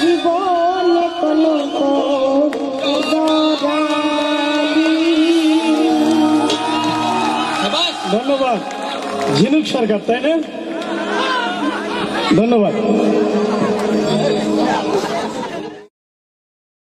জীবনে কোনো ধন্যবাদ। ঝিনুক সরকার তাই না? ধন্যবাদ।